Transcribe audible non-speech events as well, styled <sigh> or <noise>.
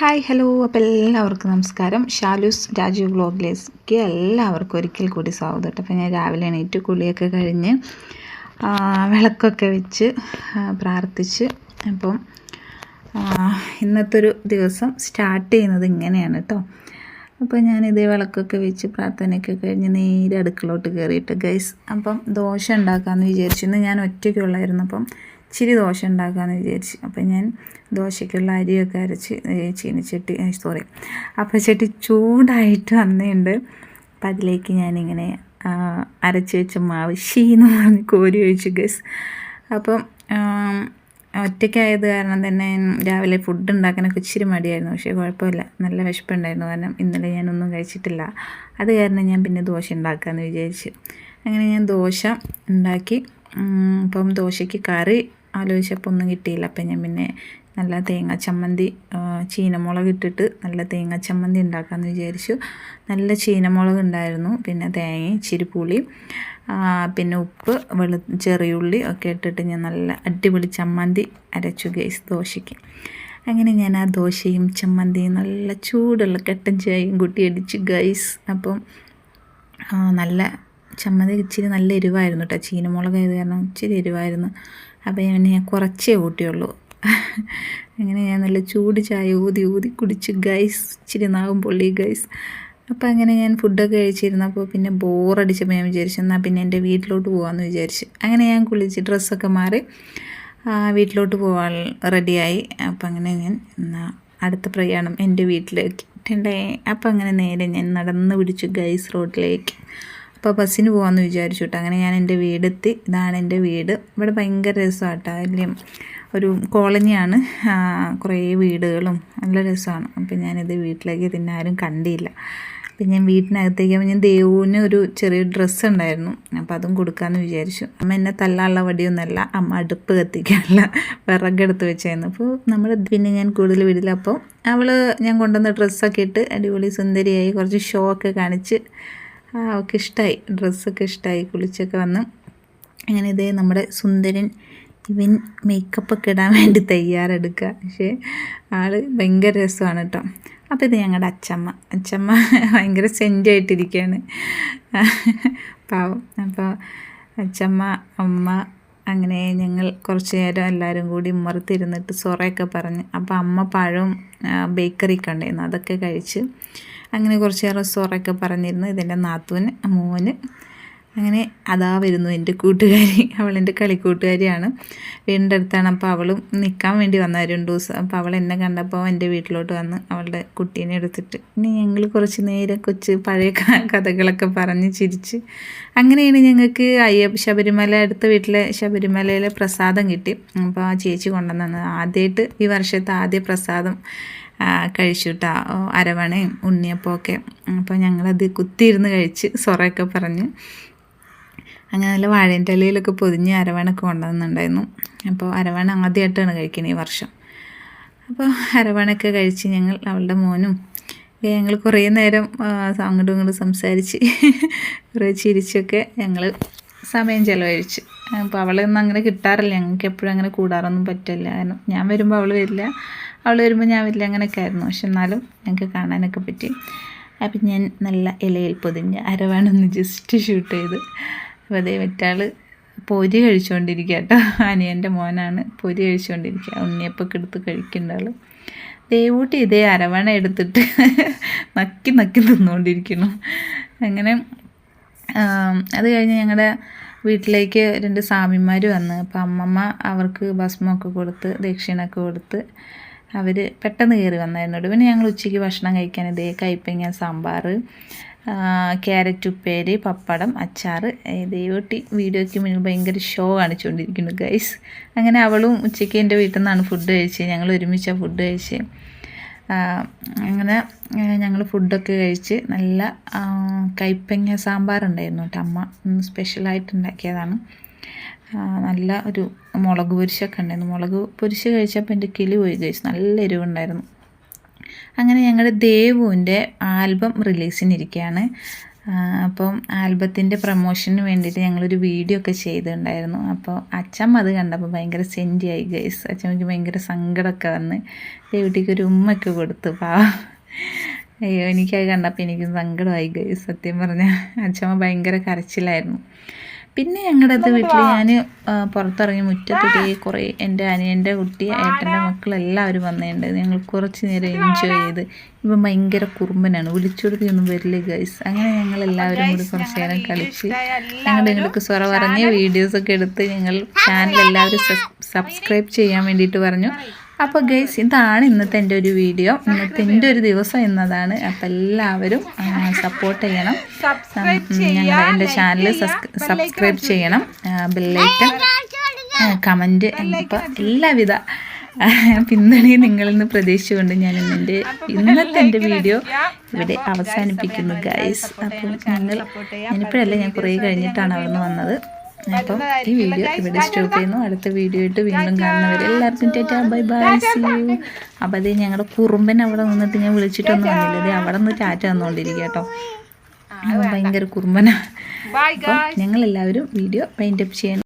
Hi hello. അപ്പോൾ എല്ലാവർക്കും നമസ്കാരം. ഷാലൂസ് രാജീവ് വ്ളോഗിലേക്ക് എല്ലാവർക്കും ഒരിക്കൽ കൂടി സ്വാഗതം കേട്ടോ. അപ്പോൾ ഞാൻ രാവിലെ എണീറ്റ് കുളിയൊക്കെ കഴിഞ്ഞ് വിളക്കൊക്കെ വെച്ച് പ്രാർത്ഥിച്ച്. അപ്പം ഇന്നത്തെ ഒരു ദിവസം സ്റ്റാർട്ട് ചെയ്യുന്നത് ഇങ്ങനെയാണ് കേട്ടോ. അപ്പോൾ ഞാൻ ഇതേ വിളക്കൊക്കെ വെച്ച് പ്രാർത്ഥനയൊക്കെ കഴിഞ്ഞ് നേരെ അടുക്കളോട്ട് കയറിയിട്ട് ഗൈസ് അപ്പം ദോശ ഉണ്ടാക്കാമെന്ന് വിചാരിച്ചിരുന്നു ഞാൻ ഒറ്റയ്ക്കുള്ളായിരുന്നു. അപ്പം ഇച്ചിരി ദോശ ഉണ്ടാക്കാമെന്ന് വിചാരിച്ചു. അപ്പം ഞാൻ ദോശയ്ക്കുള്ള അരിയൊക്കെ അരച്ച് ചീനിച്ചട്ടി സോറി അപ്പച്ചട്ടി ചൂടായിട്ട് വന്നിട്ടുണ്ട്. അപ്പം അതിലേക്ക് ഞാനിങ്ങനെ അരച്ച് വെച്ച മാവ് ഷീന്ന് പറഞ്ഞ് കോരി ഒഴിച്ചു ഗസ് അപ്പം ഒറ്റയ്ക്കായത് കാരണം തന്നെ രാവിലെ ഫുഡ് ഉണ്ടാക്കാനൊക്കെ ഇച്ചിരി മടിയായിരുന്നു. പക്ഷേ കുഴപ്പമില്ല. നല്ല വിശപ്പുണ്ടായിരുന്നു. കാരണം ഇന്നലെ ഞാനൊന്നും കഴിച്ചിട്ടില്ല. അത് കാരണം ഞാൻ പിന്നെ ദോശ ഉണ്ടാക്കാമെന്ന് വിചാരിച്ചു. അങ്ങനെ ഞാൻ ദോശ ഉണ്ടാക്കി. അപ്പം ദോശയ്ക്ക് കറി ആലോചിച്ചപ്പോൾ ഒന്നും കിട്ടിയില്ല. അപ്പം ഞാൻ പിന്നെ നല്ല തേങ്ങ ചമ്മന്തി ചീനമുളക് ഇട്ടിട്ട് നല്ല തേങ്ങ ചമ്മന്തി ഉണ്ടാക്കാമെന്ന് വിചാരിച്ചു. നല്ല ചീനമുളക് ഉണ്ടായിരുന്നു. പിന്നെ തേങ്ങയും ഇച്ചിരി പുളി പിന്നെ ഉപ്പ് വെളു ചെറിയുള്ളി ഒക്കെ ഇട്ടിട്ട് ഞാൻ നല്ല അടിപൊളി ചമ്മന്തി അരച്ചു ഗൈസ് ദോശയ്ക്ക്. അങ്ങനെ ഞാൻ ആ ദോശയും ചമ്മന്തിയും നല്ല ചൂടുള്ള കട്ടൻ ചായയും കൂട്ടി അടിച്ചു ഗൈസ് അപ്പം നല്ല ചമ്മന്തി ഇച്ചിരി നല്ല എരിവായിരുന്നു കേട്ടോ ചീനമുളക് ആയത് കാരണം ഇച്ചിരി എരിവായിരുന്നു. അപ്പോൾ ഞാൻ ഞാൻ കുറച്ചേ ഊട്ടിയുള്ളൂ അങ്ങനെ ഞാൻ നല്ല ചൂട് ചായ ഊതി ഊതി കുടിച്ച് ഗൈസ് ഇച്ചിരി നാവും പൊള്ളി ഗൈസ് അപ്പോൾ അങ്ങനെ ഞാൻ ഫുഡൊക്കെ കഴിച്ചിരുന്നപ്പോൾ പിന്നെ ബോറടിച്ചപ്പോൾ ഞാൻ വിചാരിച്ചു എന്നാൽ പിന്നെ എന്റെ വീട്ടിലോട്ട് പോകാമെന്ന് വിചാരിച്ചു. അങ്ങനെ ഞാൻ കുളിച്ച് ഡ്രസ്സൊക്കെ മാറി വീട്ടിലോട്ട് പോകാൻ റെഡിയായി അപ്പം അങ്ങനെ ഞാൻ എന്നാൽ അടുത്ത പ്രയാണം എന്റെ വീട്ടിലേക്ക്. ഉണ്ടായി അപ്പം അങ്ങനെ നേരെ ഞാൻ നടന്ന് പിടിച്ചു ഗൈസ് റോഡിലേക്ക് അപ്പോൾ ബസ്സിന് പോകാമെന്ന് വിചാരിച്ചു കേട്ടോ അങ്ങനെ ഞാൻ എന്റെ വീടെത്തി. ഇതാണ് എന്റെ വീട്. ഇവിടെ ഭയങ്കര രസമാട്ടോ വലിയ ഒരു കോളനിയാണ്. കുറേ വീടുകളും നല്ല രസമാണ്. അപ്പം ഞാനിത് വീട്ടിലേക്ക് പിന്നെ ആരും കണ്ടില്ല. അപ്പം ഞാൻ വീട്ടിനകത്തേക്ക് ഞാൻ ദേവുവിന് ഒരു ചെറിയ ഡ്രസ്സ് ഉണ്ടായിരുന്നു. അപ്പോൾ അതും കൊടുക്കാമെന്ന് വിചാരിച്ചു. അമ്മ എന്നെ തല്ലാനുള്ള വടിയൊന്നുമല്ല അമ്മ അടുപ്പ് കത്തിക്കാനുള്ള വിറകെടുത്ത് വെച്ചായിരുന്നു അപ്പോൾ നമ്മൾ പിന്നെ ഞാൻ കൂടുതൽ വീടില്ല. അപ്പോൾ അവൾ ഞാൻ കൊണ്ടുവന്ന ഡ്രസ്സൊക്കെ ഇട്ട് അടിപൊളി സുന്ദരിയായി കുറച്ച് ഷോ ഒക്കെ കാണിച്ച് അവൾക്ക് ഇഷ്ടമായി ഡ്രസ്സൊക്കെ ഇഷ്ടമായി കുളിച്ചൊക്കെ വന്ന് അങ്ങനെ ഇതേ നമ്മുടെ സുന്ദരൻ ഇവൻ മേക്കപ്പ് ഒക്കെ ഇടാൻ വേണ്ടി തയ്യാറെടുക്കുക. പക്ഷേ ആൾ ഭയങ്കര രസമാണ് കേട്ടോ. അപ്പോൾ ഇത് ഞങ്ങളുടെ അച്ചമ്മ. അച്ചമ്മ ഭയങ്കര സെന്റായിട്ടിരിക്കുകയാണ് പാവം. അപ്പോൾ അച്ചമ്മ അമ്മ അങ്ങനെ ഞങ്ങൾ കുറച്ച് നേരം എല്ലാവരും കൂടി ഉമ്മറത്തിരുന്നിട്ട് സൊറയൊക്കെ പറഞ്ഞ്. അപ്പോൾ അമ്മ പഴവും ബേക്കറിയൊക്കെ ഉണ്ടായിരുന്നു. അതൊക്കെ കഴിച്ച് അങ്ങനെ കുറച്ച് നേരം സൊറയൊക്കെ പറഞ്ഞിരുന്നു. ഇതെന്റെ നാത്തൂന് മോന്. അങ്ങനെ അതാ വരുന്നു എന്റെ കൂട്ടുകാരി. അവൾ എന്റെ കളിക്കൂട്ടുകാരിയാണ്. വീടിന്റെ അടുത്താണ്. അപ്പോൾ അവളും നിൽക്കാൻ വേണ്ടി വന്ന രണ്ട് ദിവസം. അപ്പോൾ അവൾ എന്നെ കണ്ടപ്പോൾ എന്റെ വീട്ടിലോട്ട് വന്ന് അവളുടെ കുട്ടീനെ എടുത്തിട്ട് പിന്നെ ഞങ്ങൾ കുറച്ച് നേരം കൊച്ച് പഴയ കഥകളൊക്കെ പറഞ്ഞ് ചിരിച്ച് അങ്ങനെയാണ് ഞങ്ങൾക്ക് അയ്യപ്പ ശബരിമല അടുത്ത വീട്ടിലെ ശബരിമലയിലെ പ്രസാദം കിട്ടി. അപ്പോൾ ആ ചേച്ചി കൊണ്ടുവന്നത് ആദ്യമായിട്ട് ഈ വർഷത്തെ ആദ്യ പ്രസാദം ആ, കഴിച്ചു കേട്ടോ അരവണയും ഉണ്ണിയപ്പമൊക്കെ. അപ്പോൾ ഞങ്ങളത് കുത്തിയിരുന്ന് കഴിച്ച് സൊറയൊക്കെ പറഞ്ഞ് അങ്ങനെ നല്ല വാഴേന്റെ ഇലയിലൊക്കെ പൊതിഞ്ഞ് അരവണൊക്കെ കൊണ്ടുവന്നിട്ടുണ്ടായിരുന്നു. അപ്പോൾ അരവണ ആദ്യമായിട്ടാണ് കഴിക്കുന്നത് ഈ വർഷം. അപ്പോൾ അരവണയൊക്കെ കഴിച്ച് ഞങ്ങൾ അവളുടെ മോനും ഞങ്ങൾ കുറേ നേരം അങ്ങോട്ടും ഇങ്ങോട്ടും സംസാരിച്ച് <laughs> കുറേ ചിരിച്ചൊക്കെ ഞങ്ങൾ സമയം ചിലവഴിച്ച്. അപ്പോൾ അവളൊന്നും അങ്ങനെ കിട്ടാറില്ല. ഞങ്ങൾക്ക് എപ്പോഴും അങ്ങനെ കൂടാറൊന്നും പറ്റില്ല. കാരണം ഞാൻ വരുമ്പോൾ അവൾ വരില്ല. അവൾ വരുമ്പോൾ ഞാൻ വലിയ അങ്ങനെയൊക്കെ ആയിരുന്നു. പക്ഷെ എന്നാലും ഞങ്ങൾക്ക് കാണാനൊക്കെ പറ്റി. അപ്പം ഞാൻ നല്ല ഇലയിൽ പൊതിഞ്ഞ് അരവാണൊന്ന് ജസ്റ്റ് ഷൂട്ട് ചെയ്ത്. അപ്പോൾ അതേ മറ്റാൾ പൊരി കഴിച്ചുകൊണ്ടിരിക്കുക കേട്ടോ. അനിയന്റെ മോനാണ്. പൊരി കഴിച്ചുകൊണ്ടിരിക്കുക ഉണ്ണിയപ്പൊക്കെ എടുത്ത് കഴിക്കേണ്ട ആൾ ദേവൂട്ടി ഇതേ അരവണ എടുത്തിട്ട് <laughs> നക്കി നക്കി തിന്നുകൊണ്ടിരിക്കുന്നു അങ്ങനെ അത് കഴിഞ്ഞ് ഞങ്ങളുടെ വീട്ടിലേക്ക് രണ്ട് സ്വാമിമാർ വന്ന്. അപ്പം അമ്മമ്മ അവർക്ക് ഭസ്മമൊക്കെ കൊടുത്ത് ദക്ഷിണയൊക്കെ കൊടുത്ത് അവർ പെട്ടെന്ന് കയറി വന്നായിരുന്നു പിന്നെ ഞങ്ങൾ ഉച്ചയ്ക്ക് ഭക്ഷണം കഴിക്കാൻ ഇതേ കൈപ്പങ്ങ സാമ്പാർ ക്യാരറ്റ് ഉപ്പേരി പപ്പടം അച്ചാർ ദൈവട്ടി വീഡിയോയ്ക്ക് മുന്നിൽ ഭയങ്കര ഷോ കാണിച്ചുകൊണ്ടിരിക്കുന്നു ഗൈസ് അങ്ങനെ അവളും ഉച്ചയ്ക്ക് എന്റെ വീട്ടിൽ നിന്നാണ് ഫുഡ് കഴിച്ചത്. ഞങ്ങൾ ഒരുമിച്ചാണ് ഫുഡ് കഴിച്ചത്. അങ്ങനെ ഞങ്ങൾ ഫുഡൊക്കെ കഴിച്ച് നല്ല കൈപ്പങ്ങ സാമ്പാർ ഉണ്ടായിരുന്നു കേട്ടോ അമ്മ സ്പെഷ്യലായിട്ട് ഉണ്ടാക്കിയതാണ്. നല്ല ഒരു മുളക് പൊരിശൊക്കെ ഉണ്ടായിരുന്നു. മുളക് പൊരിച്ച് കഴിച്ചപ്പോൾ എന്റെ കിളി പോയി കഴിച്ചു നല്ല എരിവുണ്ടായിരുന്നു. അങ്ങനെ ഞങ്ങളുടെ ദേവുവിന്റെ ആൽബം റിലീസിനിരിക്കുകയാണ് അപ്പം ആൽബത്തിന്റെ പ്രൊമോഷന് വേണ്ടിയിട്ട് ഞങ്ങളൊരു വീഡിയോ ഒക്കെ ചെയ്തിട്ടുണ്ടായിരുന്നു. അപ്പോൾ അച്ഛൻ അത് കണ്ടപ്പോൾ ഭയങ്കര സെന്റിയായി ഗൈസ് അച്ഛമ്മയ്ക്ക് ഭയങ്കര സങ്കടമൊക്കെ വന്ന് ദേവിട്ടിക്ക് ഒരു ഉമ്മയൊക്കെ കൊടുത്തു പാ അയ്യോ എനിക്കത് കണ്ടപ്പോൾ എനിക്ക് സങ്കടമായി ഗൈസ് സത്യം പറഞ്ഞാൽ. അച്ഛമ്മ ഭയങ്കര കരച്ചിലായിരുന്നു. പിന്നെ ഞങ്ങളുടെ അത് വീട്ടിൽ ഞാൻ പുറത്തിറങ്ങി മുറ്റത്തിട്ട് കുറേ എന്റെ അനിയന്റെ കുട്ടി ഏട്ടന്റെ മക്കളെല്ലാവരും വന്നിട്ടുണ്ട് ഞങ്ങൾ കുറച്ച് നേരം എൻജോയ് ചെയ്ത്. ഇപ്പം ഭയങ്കര കുറുമ്പനാണ്. വിളിച്ചുകൊടുത്തൊന്നും വരില്ല ഗൈസ് അങ്ങനെ ഞങ്ങൾ എല്ലാവരും കൂടി കുറച്ച് നേരം കളിച്ച് ഞങ്ങളുടെ ഞങ്ങൾക്ക് സ്വറ പറഞ്ഞ് വീഡിയോസൊക്കെ എടുത്ത് ഞങ്ങൾ ചാനൽ എല്ലാവരും സബ്സ്ക്രൈബ് ചെയ്യാൻ വേണ്ടിയിട്ട് പറഞ്ഞു. അപ്പോൾ ഗൈസ് ഇതാണ് ഇന്നത്തെ എന്റെ ഒരു വീഡിയോ ഇന്നത്തെ എന്റെ ഒരു ദിവസം എന്നതാണ് അപ്പം എല്ലാവരും സപ്പോർട്ട് ചെയ്യണം. ഞങ്ങളുടെ എന്റെ ചാനൽ സബ്സ്ക്രൈബ് ചെയ്യണം. ബെല്ലൈക്കൺ കമന്റ് ഇപ്പം എല്ലാവിധ പിന്തുണയും നിങ്ങളിൽ നിന്ന് പ്രതീക്ഷിച്ചുകൊണ്ട് ഞാൻ ഇന്നെന്റെ ഇന്നത്തെ എന്റെ വീഡിയോ ഇവിടെ അവസാനിപ്പിക്കുന്നു ഗൈസ് അപ്പം ഞങ്ങൾ ഞാനിപ്പോഴല്ല ഞാൻ കുറേ കഴിഞ്ഞിട്ടാണ് അവിടെ നിന്ന് വന്നത്. അപ്പം ഈ വീഡിയോ ഇവിടെ സ്റ്റോപ്പ് ചെയ്യുന്നു. അടുത്ത വീഡിയോ ആയിട്ട് വീണ്ടും കാണുന്നവരെ എല്ലാവർക്കും ചേട്ടാ ബൈ ബൈ സി യു അപ്പം അതേ ഞങ്ങളുടെ കുറുമ്പൻ അവിടെ നിന്നിട്ട് ഞാൻ വിളിച്ചിട്ടൊന്നും വന്നില്ല. അതേ അവിടെ നിന്ന് ടാറ്റ തന്നുകൊണ്ടിരിക്കുക കേട്ടോ. ഭയങ്കര കുറുമ്പനാണ് അപ്പം ഞങ്ങളെല്ലാവരും വീഡിയോ വൈൻഡപ്പ് ചെയ്യണം